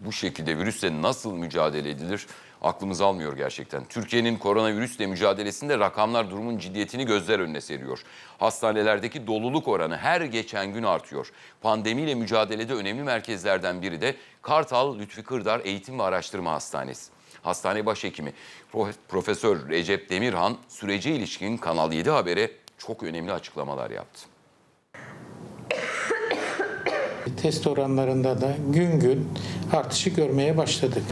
bu şekilde virüsle nasıl mücadele edilir aklımız almıyor gerçekten. Türkiye'nin koronavirüsle mücadelesinde rakamlar durumun ciddiyetini gözler önüne seriyor. Hastanelerdeki doluluk oranı her geçen gün artıyor. Pandemiyle mücadelede önemli merkezlerden biri de Kartal Lütfi Kırdar Eğitim ve Araştırma Hastanesi. Hastane Başhekimi Prof- Profesör Recep Demirhan sürece ilişkin Kanal 7 Haber'e çok önemli açıklamalar yaptı. Test oranlarında da gün gün artışı görmeye başladık.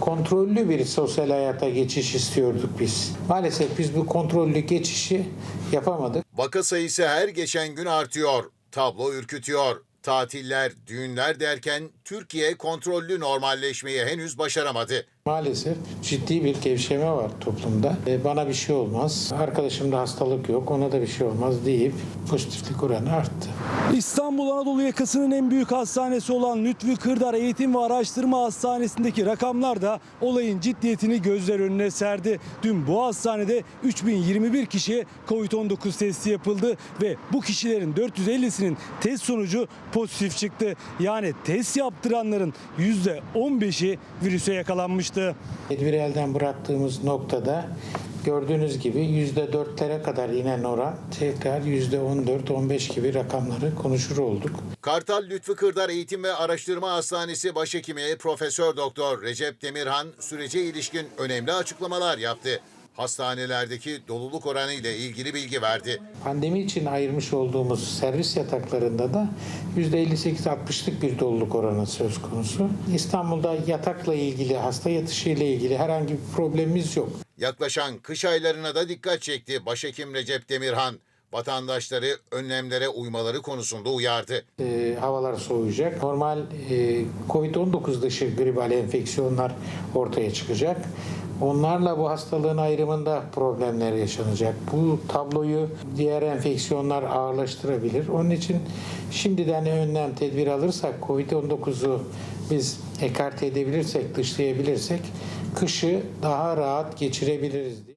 Kontrollü bir sosyal hayata geçiş istiyorduk biz. Maalesef biz bu kontrollü geçişi yapamadık. Vaka sayısı her geçen gün artıyor. Tablo ürkütüyor. Tatiller, düğünler derken Türkiye kontrollü normalleşmeyi henüz başaramadı. Maalesef ciddi bir gevşeme var toplumda. E, Bana bir şey olmaz, arkadaşımda hastalık yok, ona da bir şey olmaz deyip pozitiflik oranı arttı. İstanbul Anadolu yakasının en büyük hastanesi olan Lütfü Kırdar Eğitim ve Araştırma Hastanesi'ndeki rakamlar da olayın ciddiyetini gözler önüne serdi. Dün bu hastanede 3021 kişiye Covid-19 testi yapıldı ve bu kişilerin 450'sinin test sonucu pozitif çıktı. Yani test yaptıranların %15'i virüse yakalanmıştı. Tedbiri elden bıraktığımız noktada gördüğünüz gibi %4'lere kadar inen oran tekrar %14-15 gibi rakamları konuşur olduk. Kartal Lütfü Kırdar Eğitim ve Araştırma Hastanesi Başhekimi Profesör Doktor Recep Demirhan sürece ilişkin önemli açıklamalar yaptı. Hastanelerdeki doluluk oranı ile ilgili bilgi verdi. Pandemi için ayırmış olduğumuz servis yataklarında da %58-60'lık bir doluluk oranı söz konusu. İstanbul'da yatakla ilgili, hasta yatışıyla ilgili herhangi bir problemimiz yok. Yaklaşan kış aylarına da dikkat çekti Başhekim Recep Demirhan. Vatandaşları önlemlere uymaları konusunda uyardı. Ee, havalar soğuyacak. Normal e, COVID-19 dışı gribal enfeksiyonlar ortaya çıkacak. Onlarla bu hastalığın ayrımında problemler yaşanacak. Bu tabloyu diğer enfeksiyonlar ağırlaştırabilir. Onun için şimdiden önlem tedbir alırsak COVID-19'u biz ekarte edebilirsek, dışlayabilirsek kışı daha rahat geçirebiliriz.